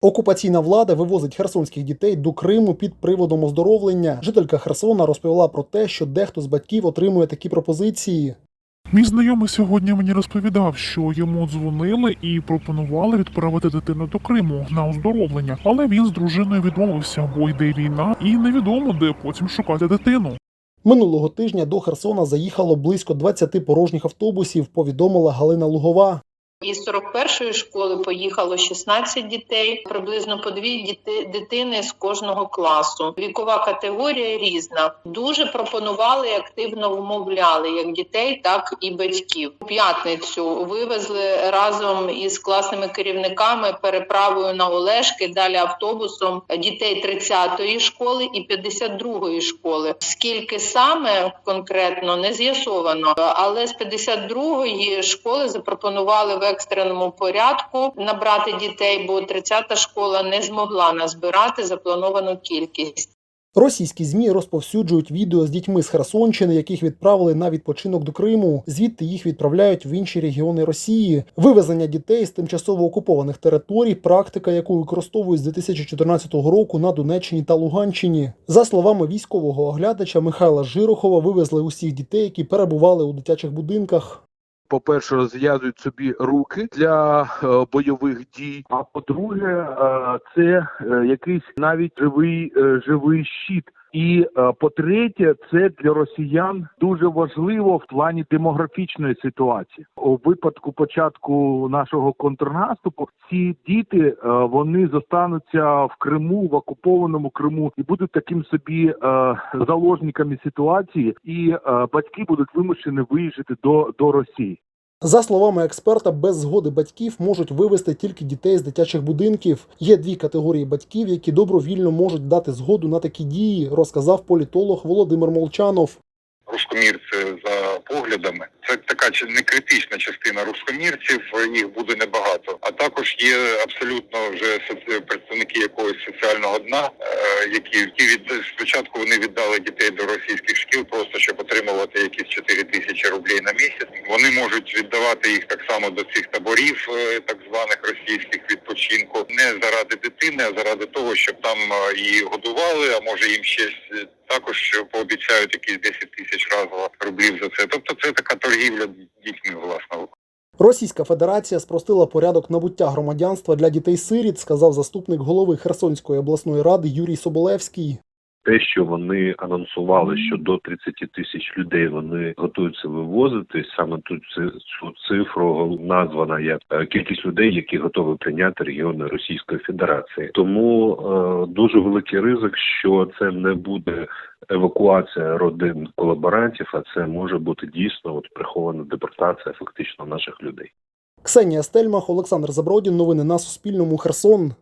Окупаційна влада вивозить херсонських дітей до Криму під приводом оздоровлення. Жителька Херсона розповіла про те, що дехто з батьків отримує такі пропозиції. Мій знайомий сьогодні мені розповідав, що йому дзвонили і пропонували відправити дитину до Криму на оздоровлення, але він з дружиною відмовився, бо йде війна, і невідомо де потім шукати дитину. Минулого тижня до Херсона заїхало близько 20 порожніх автобусів, повідомила Галина Лугова. Із 41-ї школи поїхало 16 дітей, приблизно по дві діти, дитини з кожного класу. Вікова категорія різна. Дуже пропонували активно вмовляли як дітей, так і батьків. У п'ятницю вивезли разом із класними керівниками переправою на Олешки, далі автобусом дітей 30-ї школи і 52-ї школи. Скільки саме конкретно не з'ясовано, але з 52-ї школи запропонували екстреному порядку набрати дітей, бо 30-та школа не змогла назбирати заплановану кількість. Російські змі розповсюджують відео з дітьми з Херсонщини, яких відправили на відпочинок до Криму. Звідти їх відправляють в інші регіони Росії. Вивезення дітей з тимчасово окупованих територій, практика, яку використовують з 2014 року на Донеччині та Луганщині. За словами військового оглядача Михайла Жирохова, вивезли усіх дітей, які перебували у дитячих будинках. По-перше, розв'язують собі руки для е, бойових дій. А по-друге, е, це е, якийсь навіть живий живий щит. І е, по-третє, це для росіян дуже важливо в плані демографічної ситуації. У випадку початку нашого контрнаступу ці діти е, вони зостануться в Криму, в окупованому Криму, і будуть таким собі е, заложниками ситуації, і батьки будуть вимушені виїжджати до, до Росії. За словами експерта, без згоди батьків можуть вивести тільки дітей з дитячих будинків. Є дві категорії батьків, які добровільно можуть дати згоду на такі дії, розказав політолог Володимир Молчанов. Рускомірці за поглядами. Це така чи не критична частина рускомірців, їх буде небагато. А також є абсолютно вже представники якогось соціального дна, е, які, які від спочатку вони віддали дітей до російських шкіл, просто щоб отримувати якісь 4 тисячі рублей на місяць. Вони можуть віддавати їх так само до цих таборів, е, так званих російських відпочинку, не заради дитини, а заради того, щоб там е, її годували, а може їм е, також пообіцяють якісь 10 тисяч разово рублів за це. Тобто це така торгівля дітьми, власне. Російська Федерація спростила порядок набуття громадянства для дітей-сиріт, сказав заступник голови Херсонської обласної ради Юрій Соболевський. Те, що вони анонсували, що до 30 тисяч людей вони готуються вивозити. Саме тут цю цифру названа як е, кількість людей, які готові прийняти регіони Російської Федерації. Тому е, дуже великий ризик, що це не буде евакуація родин колаборантів, а це може бути дійсно от прихована депортація фактично наших людей. Ксенія Стельмах, Олександр Забродін. Новини на Суспільному. Херсон.